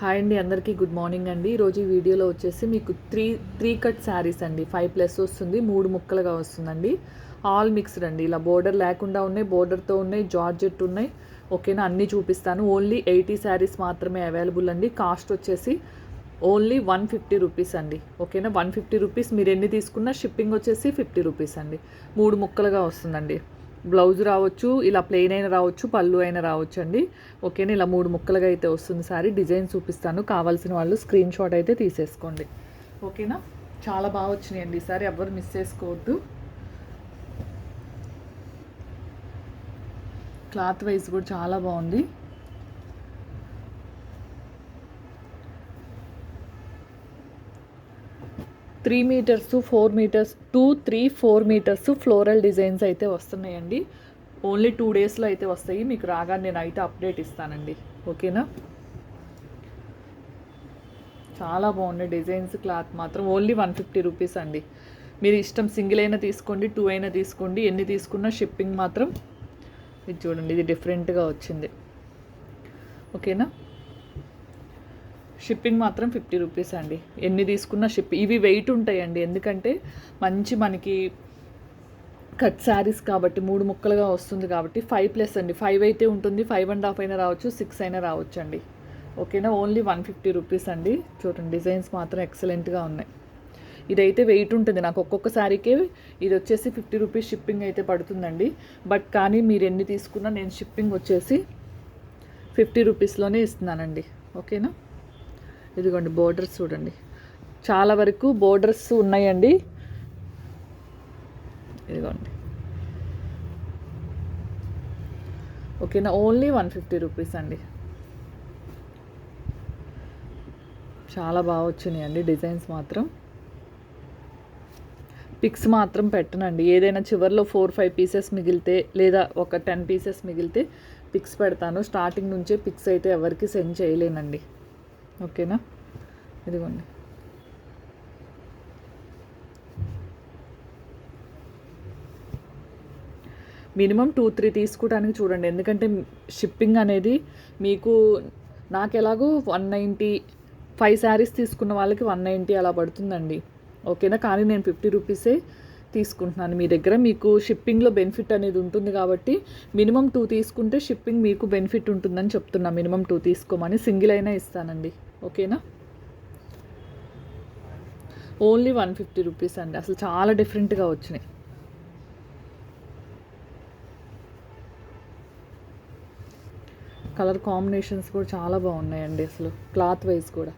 Hi అండి అందరికీ good morning అండి. ఈరోజు ఈ వీడియోలో వచ్చేసి మీకు త్రీ త్రీ కట్ శారీస్ అండి. ఫైవ్ ప్లస్ వస్తుంది మూడు ముక్కలుగా వస్తుందండి. ఆల్ మిక్స్డ్ అండి. ఇలా బోర్డర్ లేకుండా ఉన్నాయి బోర్డర్తో ఉన్నాయి జార్జెట్ ఉన్నాయి. ఓకేనా? అన్నీ చూపిస్తాను. ఓన్లీ ఎయిటీ శారీస్ మాత్రమే అవైలబుల్ అండి. కాస్ట్ వచ్చేసి ఓన్లీ వన్ ఫిఫ్టీ రూపీస్ అండి. ఓకేనా? వన్ ఫిఫ్టీ రూపీస్ మీరు ఎన్ని తీసుకున్నా షిప్పింగ్ వచ్చేసి ఫిఫ్టీ రూపీస్ అండి. మూడు ముక్కలుగా వస్తుందండి. బ్లౌజ్ రావచ్చు ఇలా ప్లెయిన్ అయినా రావచ్చు పళ్ళు అయినా రావచ్చు అండి ఓకేనా ఇలా మూడు ముక్కలుగా అయితే వస్తుంది సారీ. డిజైన్ చూపిస్తాను. కావాల్సిన వాళ్ళు స్క్రీన్ షాట్ అయితే తీసేసుకోండి. ఓకేనా? చాలా బాగా వచ్చినాయండి ఈసారి ఎవరు మిస్ చేసుకోవద్దు. క్లాత్ వైజ్ కూడా చాలా బాగుంది. Three meters four meters two three four meters floral designs అయితే వస్తున్నాయండి. ఓన్లీ టూ డేస్లో అయితే వస్తాయి. మీకు రాగానే నేను అయితే అప్డేట్ ఇస్తానండి. ఓకేనా? చాలా బాగున్నాయి డిజైన్స్ క్లాత్ మాత్రం. ఓన్లీ వన్ ఫిఫ్టీ రూపీస్ అండి. మీరు ఇష్టం సింగిల్ అయినా తీసుకోండి టూ అయినా తీసుకోండి. ఎన్ని తీసుకున్నా షిప్పింగ్ మాత్రం ఇది చూడండి ఇది డిఫరెంట్గా వచ్చింది. ఓకేనా? షిప్పింగ్ మాత్రం ఫిఫ్టీ రూపీస్ అండి. ఎన్ని తీసుకున్నా షిప్ ఇవి వెయిట్ ఉంటాయండి. ఎందుకంటే మంచి మనకి కట్ శారీస్ కాబట్టి మూడు ముక్కలుగా వస్తుంది కాబట్టి ఫైవ్ ప్లస్ అండి. ఫైవ్ అయితే ఉంటుంది ఫైవ్ అండ్ హాఫ్ అయినా రావచ్చు సిక్స్ అయినా రావచ్చు అండి. ఓకేనా? ఓన్లీ వన్ ఫిఫ్టీ రూపీస్ అండి. చూడండి డిజైన్స్ మాత్రం ఎక్సలెంట్గా ఉన్నాయి. ఇదైతే వెయిట్ ఉంటుంది. నాకు ఒక్కొక్క శారీకే ఇది వచ్చేసి ఫిఫ్టీ రూపీస్ షిప్పింగ్ అయితే పడుతుందండి. బట్ కానీ మీరు ఎన్ని తీసుకున్నా నేను షిప్పింగ్ వచ్చేసి ఫిఫ్టీ రూపీస్లోనే ఇస్తున్నానండి. ఓకేనా? ఇదిగోండి బోర్డర్స్ చూడండి. చాలా వరకు బోర్డర్స్ ఉన్నాయండి. ఇదిగోండి. ఓకేనా ఓన్లీ వన్ ఫిఫ్టీ రూపీస్ అండి. చాలా బాగా వచ్చినాయండి డిజైన్స్ మాత్రం. పిక్స్ మాత్రం పెట్టనండి. ఏదైనా చివరిలో ఫోర్ ఫైవ్ పీసెస్ మిగిలితే లేదా ఒక టెన్ పీసెస్ మిగిలితే పిక్స్ పెడతాను. స్టార్టింగ్ నుంచే పిక్స్ అయితే ఎవరికి సెండ్ చేయలేనండి. ఓకేనా? ఇదిగోండి. మినిమం టూ త్రీ తీసుకోవడానికి చూడండి. ఎందుకంటే షిప్పింగ్ అనేది మీకు నాకు ఎలాగో వన్ నైంటీ ఫైవ్ శారీస్ తీసుకున్న వాళ్ళకి వన్ నైంటీ అలా పడుతుందండి. ఓకేనా? కానీ నేను ఫిఫ్టీ రూపీసే తీసుకుంటున్నాను. మీ దగ్గర మీకు షిప్పింగ్లో బెనిఫిట్ అనేది ఉంటుంది కాబట్టి మినిమం టూ తీసుకుంటే షిప్పింగ్ మీకు బెనిఫిట్ ఉంటుందని చెప్తున్నా. మినిమం టూ తీసుకోమని సింగిల్ అయినా ఇస్తానండి. ఓకేనా? ఓన్లీ వన్ ఫిఫ్టీ రూపీస్ అండి. అసలు చాలా డిఫరెంట్గా వచ్చినాయి. కలర్ కాంబినేషన్స్ కూడా చాలా బాగున్నాయండి అసలు. క్లాత్ వైజ్ కూడా.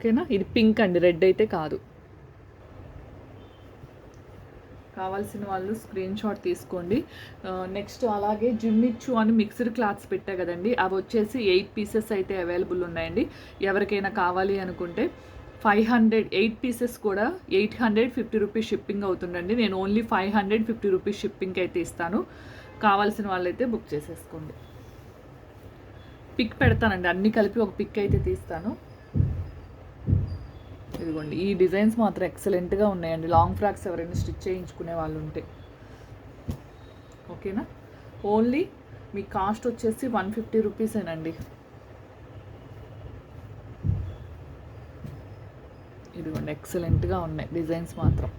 ఓకేనా? ఇది పింక్ అండి రెడ్ అయితే కాదు. కావాల్సిన వాళ్ళు స్క్రీన్ షాట్ తీసుకోండి. నెక్స్ట్ అలాగే జిమ్మిచ్చు అని మిక్స్డ్ క్లాత్స్ పెట్టా కదండి. అవి వచ్చేసి ఎయిట్ పీసెస్ అయితే అవైలబుల్ ఉన్నాయండి. ఎవరికైనా కావాలి అనుకుంటే ఫైవ్ హండ్రెడ్ ఎయిట్ పీసెస్ కూడా eight hundred fifty rupees shipping అవుతుందండి. నేను only five hundred fifty rupees షిప్పింగ్కి అయితే ఇస్తాను. కావాల్సిన వాళ్ళైతే బుక్ చేసేసుకోండి. పిక్ పెడతానండి. అన్నీ కలిపి ఒక పిక్ అయితే తీస్తాను. ఇదిగోండి. ఈ డిజైన్స్ మాత్రం ఎక్సలెంట్గా ఉన్నాయండి. లాంగ్ ఫ్రాక్స్ ఎవరైనా స్టిచ్ చేయించుకునే వాళ్ళు ఉంటే. ఓకేనా? ఓన్లీ మీ కాస్ట్ వచ్చేసి వన్ ఫిఫ్టీ రూపీసేనండి ఇదిగోండి ఎక్సలెంట్గా ఉన్నాయి డిజైన్స్ మాత్రం.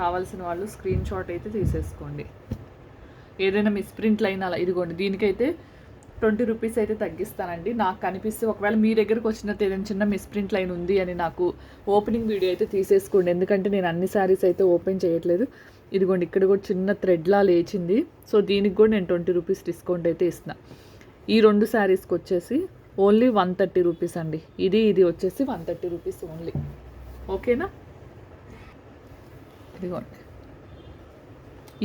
కావాల్సిన వాళ్ళు స్క్రీన్ షాట్ అయితే తీసేసుకోండి. ఏదైనా మిస్ప్రింట్లు అయినా అలా ఇదిగోండి దీనికైతే ట్వంటీ రూపీస్ అయితే తగ్గిస్తానండి. నాకు కనిపిస్తే ఒకవేళ మీ దగ్గరకు వచ్చినట్టు ఏదైనా చిన్న మిస్ప్రింట్ లైన్ ఉంది అని నాకు ఓపెనింగ్ వీడియో అయితే తీసేసుకోండి. ఎందుకంటే నేను అన్ని శారీస్ అయితే ఓపెన్ చేయట్లేదు. ఇదిగోండి ఇక్కడ కూడా చిన్న థ్రెడ్లా లేచింది. సో దీనికి కూడా నేను ట్వంటీ రూపీస్ డిస్కౌంట్ అయితే ఇస్తున్నా. ఈ రెండు శారీస్కి వచ్చేసి ఓన్లీ వన్ థర్టీ రూపీస్ అండి. ఇది ఇది వచ్చేసి వన్ థర్టీ రూపీస్ ఓన్లీ ఓకేనా? ఇదిగోండి.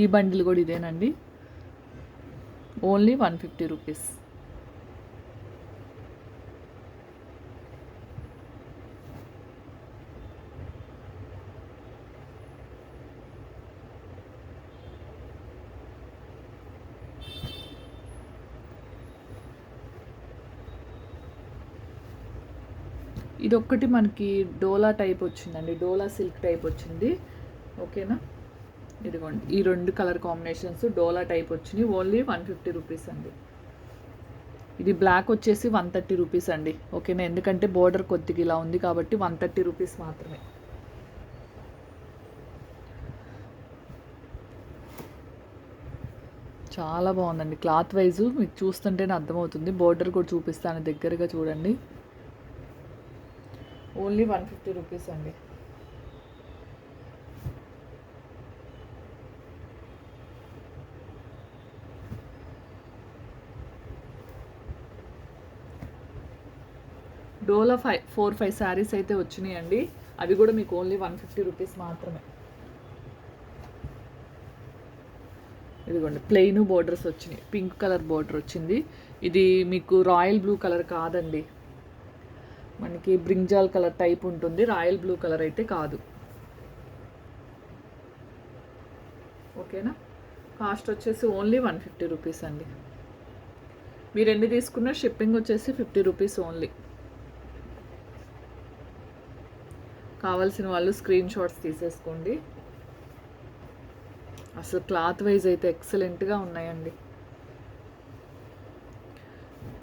ఈ బండిల్ కూడా ఇదేనండి. ఓన్లీ వన్ ఫిఫ్టీ రూపీస్ ఇది ఒక్కటి మనకి డోలా టైప్ వచ్చిందండి డోలా సిల్క్ టైప్ వచ్చింది. ఓకేనా? ఇదిగోండి ఈ రెండు కలర్ కాంబినేషన్స్ డోలా టైప్ వచ్చినాయి ఓన్లీ వన్ ఫిఫ్టీ రూపీస్ అండి. ఇది బ్లాక్ వచ్చేసి వన్ థర్టీ రూపీస్ అండి ఓకేనా? ఎందుకంటే బోర్డర్ కొద్దిగా ఇలా ఉంది కాబట్టి వన్ థర్టీ రూపీస్ మాత్రమే. చాలా బాగుందండి క్లాత్ వైజ్ మీకు చూస్తుంటేనే అర్థమవుతుంది బోర్డర్ కూడా చూపిస్తాను దగ్గరగా చూడండి. ఓన్లీ వన్ ఫిఫ్టీ రూపీస్ అండి. డోలో ఫైవ్ ఫోర్ ఫైవ్ శారీస్ అయితే వచ్చినాయండి. అవి కూడా మీకు ఓన్లీ వన్ ఫిఫ్టీ రూపీస్ మాత్రమే. ఇదిగోండి ప్లెయిన్ బోర్డర్స్ వచ్చినాయి. పింక్ కలర్ బోర్డర్ వచ్చింది. ఇది మీకు రాయల్ బ్లూ కలర్ కాదండి. మనకి బ్రింజాల్ కలర్ టైప్ ఉంటుంది. రాయల్ బ్లూ కలర్ అయితే కాదు. ఓకేనా? కాస్ట్ వచ్చేసి ఓన్లీ వన్ ఫిఫ్టీ రూపీస్ అండి. మీరు ఎన్ని తీసుకున్నా షిప్పింగ్ వచ్చేసి ఫిఫ్టీ రూపీస్ ఓన్లీ. కావాల్సిన వాళ్ళు స్క్రీన్ షాట్స్ తీసేసుకోండి. అసలు క్లాత్ వైజ్ అయితే ఎక్సలెంట్గా ఉన్నాయండి.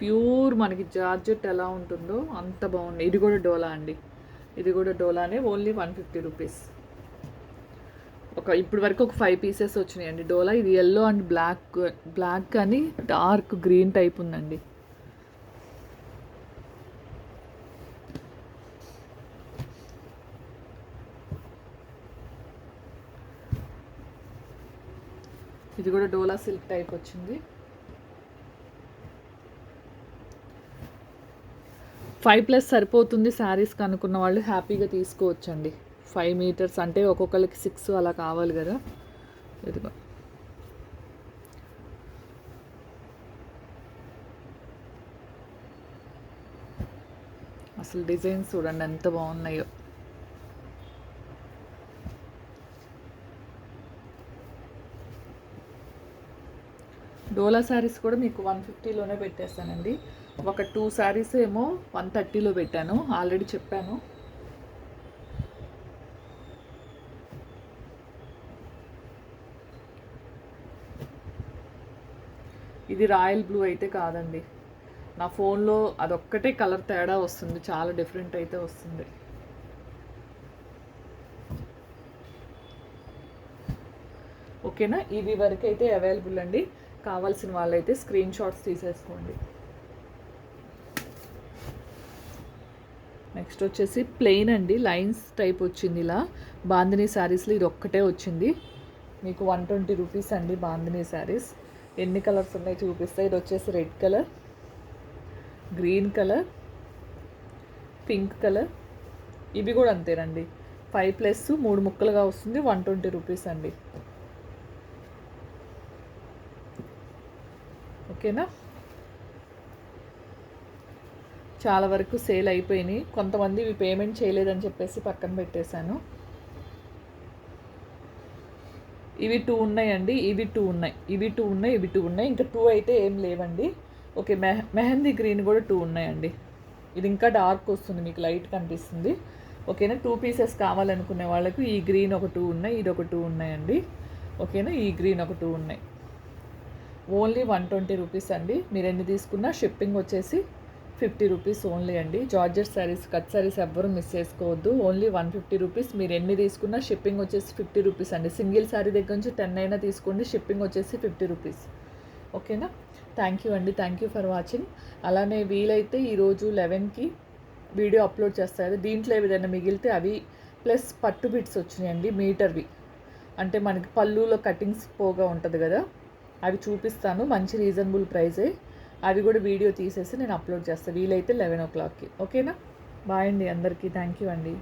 ప్యూర్ మనకి జార్జెట్ ఎలా ఉంటుందో అంత బాగుంది. ఇది కూడా డోలా అండి. ఇది కూడా డోలానే ఓన్లీ వన్ ఫిఫ్టీ రూపీస్. ఒక ఇప్పటి వరకు ఒక ఫైవ్ పీసెస్ వచ్చినాయండి. డోలా ఇది ఎల్లో అండ్ బ్లాక్ బ్లాక్ కానీ డార్క్ గ్రీన్ టైప్ ఉందండి. ఇది కూడా డోలా సిల్క్ టైప్ వచ్చింది. ఫైవ్ ప్లస్ సరిపోతుంది శారీస్కి కనుక్కున్న వాళ్ళు హ్యాపీగా తీసుకోవచ్చండి. ఫైవ్ మీటర్స్ అంటే ఒక్కొక్కరికి సిక్స్ అలా కావాలి కదా. ఇదిగో. అసలు డిజైన్స్ చూడండి ఎంత బాగున్నాయో. డోలా శారీస్ కూడా మీకు వన్ ఫిఫ్టీలోనే పెట్టేస్తానండి. ఒక టూ శారీస్ ఏమో వన్ థర్టీలో పెట్టాను. ఆల్రెడీ చెప్పాను. ఇది రాయల్ బ్లూ అయితే కాదండి. నా ఫోన్లో అదొక్కటే కలర్ తేడా వస్తుంది. చాలా డిఫరెంట్ అయితే వస్తుంది. ఓకేనా? ఇవి వరకు అయితే అవైలబుల్ అండి. కావాల్సిన వాళ్ళైతే స్క్రీన్ షాట్స్ తీసేసుకోండి. నెక్స్ట్ వచ్చేసి ప్లెయిన్ అండి లైన్స్ టైప్ వచ్చింది ఇలా. బాందినీ శారీస్లో ఇది ఒక్కటే వచ్చింది. మీకు వన్ ట్వంటీ రూపీస్ అండి బాందినీ శారీస్. ఎన్ని కలర్స్ ఉన్నాయి చూపిస్తాయి ఇది వచ్చేసి red colour green colour pink colour. ఇవి కూడా అంతేనండి. ఫైవ్ ప్లస్ మూడు ముక్కలుగా వస్తుంది వన్ ట్వంటీ రూపీస్ అండి. ఓకేనా? చాలా వరకు సేల్ అయిపోయినాయి. కొంతమంది ఇవి పేమెంట్ చేయలేదని చెప్పేసి పక్కన పెట్టేశాను. ఇవి టూ ఉన్నాయండి. ఇవి టూ ఉన్నాయి. ఇవి టూ ఉన్నాయి. ఇవి టూ ఉన్నాయి. ఇంకా టూ అయితే ఏం లేవండి. ఓకే మెహ మెహందీ గ్రీన్ కూడా టూ ఉన్నాయండి. ఇది ఇంకా డార్క్ వస్తుంది. మీకు లైట్ కనిపిస్తుంది. ఓకేనా? టూ పీసెస్ కావాలనుకునే వాళ్ళకు ఈ గ్రీన్ ఒక టూ ఉన్నాయి. ఇది ఒక టూ ఉన్నాయండి. ఓకేనా? ఈ గ్రీన్ ఒక టూ ఉన్నాయి. ఓన్లీ వన్ ట్వంటీ రూపీస్ అండి. మీరు ఎన్ని తీసుకున్నా షిప్పింగ్ వచ్చేసి ఫిఫ్టీ రూపీస్ ఓన్లీ అండి. జార్జెట్ శారీస్ కట్ శారీస్ ఎవ్వరూ మిస్ చేసుకోవద్దు. Only one fifty rupees. మీరు ఎన్ని తీసుకున్నా షిప్పింగ్ వచ్చేసి ఫిఫ్టీ రూపీస్ అండి. సింగిల్ శారీ దగ్గర నుంచి టెన్ అయినా తీసుకోండి. షిప్పింగ్ వచ్చేసి ఫిఫ్టీ రూపీస్. ఓకేనా? థ్యాంక్ యూ అండి. Thank you for watching. అలానే వీలైతే ఈరోజు లెవెన్కి వీడియో అప్లోడ్ చేస్తారు దీంట్లో ఏదైనా మిగిలితే అవి ప్లస్ పట్టు బిట్స్ వచ్చినాయండి. మీటర్వి. అంటే మనకి పళ్ళులో కటింగ్స్ పోగా ఉంటుంది కదా. అవి చూపిస్తాను. మంచి రీజనబుల్ ప్రైజే. అవి కూడా వీడియో తీసేసి నేను అప్లోడ్ చేస్తాను వీలైతే లెవెన్ ఓ క్లాక్కి ఓకేనా? బాయ్ అండి అందరికీ. థ్యాంక్ యూ అండి.